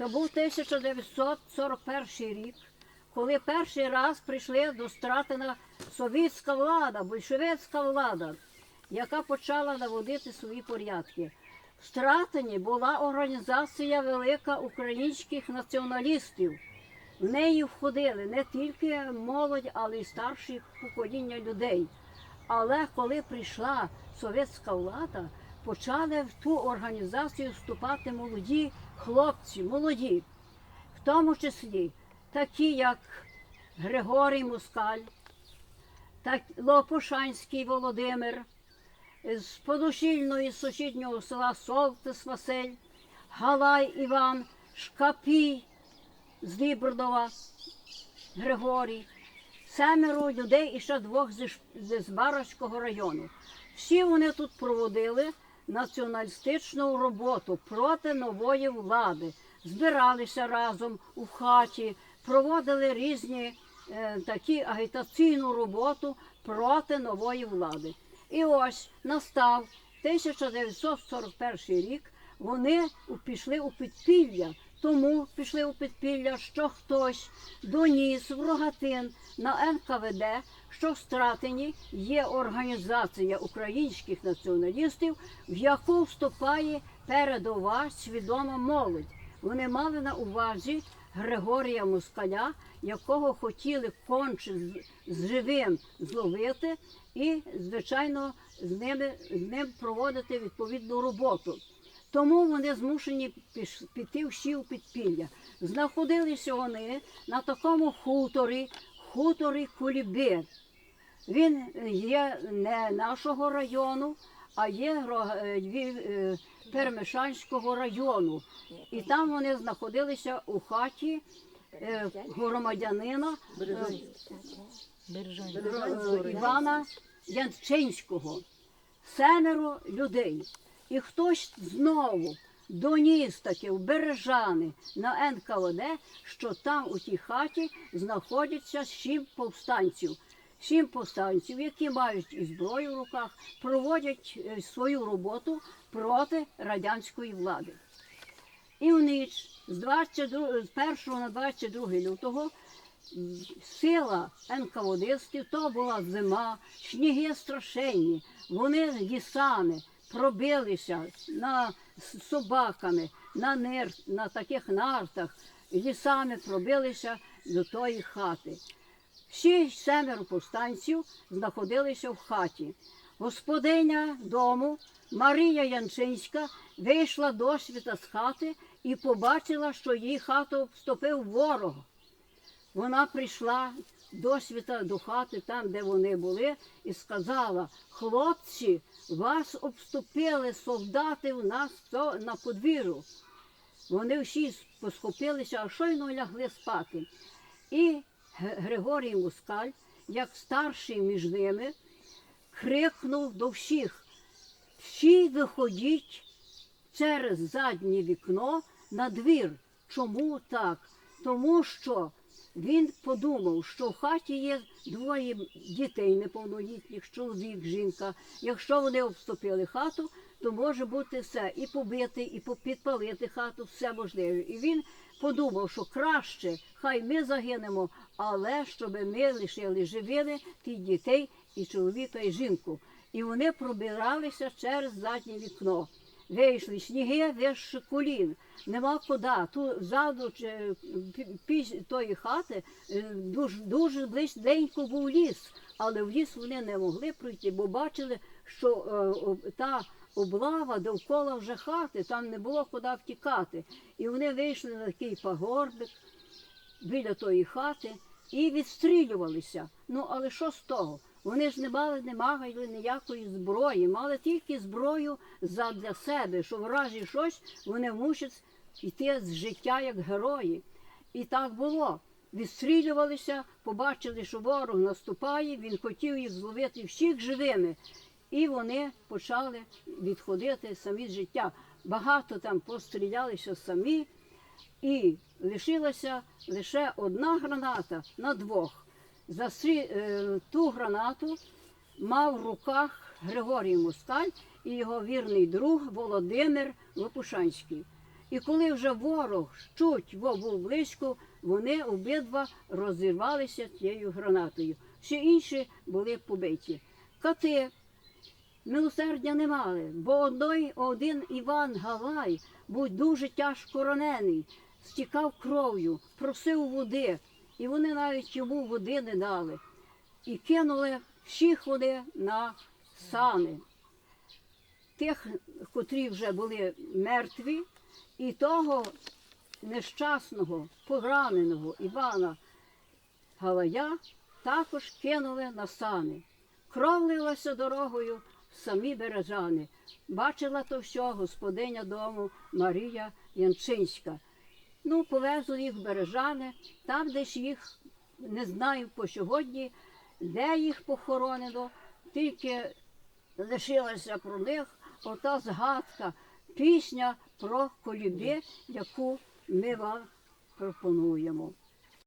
То був 1941 рік, коли перший раз прийшли до Стратина совєтська влада, большевицька влада, яка почала наводити свої порядки. В Стратині була організація велика українських націоналістів. В неї входили не тільки молодь, але й старші покоління людей. Але коли прийшла совєтська влада, почали в ту організацію вступати молоді хлопці, молоді, в тому числі такі, як Григорій Москаль, так Лопушанський Володимир, з подошільної сусіднього села Солтис Василь, Галай Іван, Шкапій з Лібрдова, Григорій, семеро людей і ще двох зі, Ш- району. Всі вони тут проводили націоналістичну роботу проти нової влади, збиралися разом у хаті, проводили різні е, такі агітаційну роботу проти нової влади. І ось настав 1941 рік. Вони пішли у підпілля, тому пішли у підпілля, що хтось доніс в Рогатин на НКВД, що в Стратині є організація українських націоналістів, в яку вступає передова свідома молодь. Вони мали на увазі Григорія Москаля, якого хотіли конче з, живим зловити і, звичайно, з, ними, з ним проводити відповідну роботу. Тому вони змушені піти всі у підпілля. Знаходилися вони на такому хуторі, хуторі Куліби. Він є не нашого району, а є е, е, Перемишанського району. І там вони знаходилися у хаті е, громадянина е, е, Івана Янчинського. Семеро людей. І хтось знову доніс таки в Бережани на НКВД, що там у тій хаті знаходяться сім повстанців. Сім повстанців, які мають і зброю в руках, проводять е, свою роботу проти радянської влади. І в ніч з 22, з 1 на 22 лютого сила НКВДистів, то була зима, сніги страшенні. Вони лісами пробилися на, собаками, на, нер, на таких нартах, лісами пробилися до тої хати. Всі семеро повстанців знаходилися в хаті. Господиня дому Марія Янчинська вийшла до світа з хати і побачила, що її хату вступив ворог. Вона прийшла до світа до хати, там, де вони були, і сказала: хлопці, вас обступили солдати у нас то- на подвір'ю. Вони всі посхопилися, а щойно лягли спати. І Григорій Москаль, як старший між ними, крикнув до всіх: всі виходіть через заднє вікно на двір. Чому так? Тому що він подумав, що в хаті є двоє дітей неповнолітніх, чоловік, жінка. Якщо вони обступили хату, то може бути все і побити, і підпалити хату, все можливе. І він подумав, що краще, хай ми загинемо, але щоб ми лишили живими тих дітей і чоловіка, і жінку. І вони пробиралися через заднє вікно. Вийшли сніги вище колін, нема куди. Тут ззаду чи пі- пі- тої хати е, дуже, дуже близько був ліс, але в ліс вони не могли пройти, бо бачили, що е, та облава довкола вже хати, там не було куди втікати. І вони вийшли на такий пагорбик біля тої хати і відстрілювалися. Ну але що з того? Вони ж не мали, не мали ніякої зброї, мали тільки зброю задля себе, що в разі щось вони мусять йти з життя як герої. І так було. Відстрілювалися, побачили, що ворог наступає, він хотів їх зловити всіх живими. І вони почали відходити самі з життя. Багато там пострілялися самі, і лишилася лише одна граната на двох. За е, ту гранату мав в руках Григорій Москаль і його вірний друг Володимир Лопушанський. І коли вже ворог чуть був близько, вони обидва розірвалися тією гранатою. Всі інші були побиті. Кати милосердя не мали, бо одной, один Іван Галай був дуже тяжко ранений, стікав кров'ю, просив води, і вони навіть йому води не дали. І кинули всіх вони на сани. Тих, котрі вже були мертві, і того нещасного, пораненого Івана Галая також кинули на сани. Кров лилася дорогою самі бережани. Бачила то все господиня дому Марія Янчинська. Ну, повезли їх в бережани, там, де ж їх не знаю по сьогодні, де їх похоронено, тільки лишилася про них ота згадка, пісня про коліби, яку ми вам пропонуємо.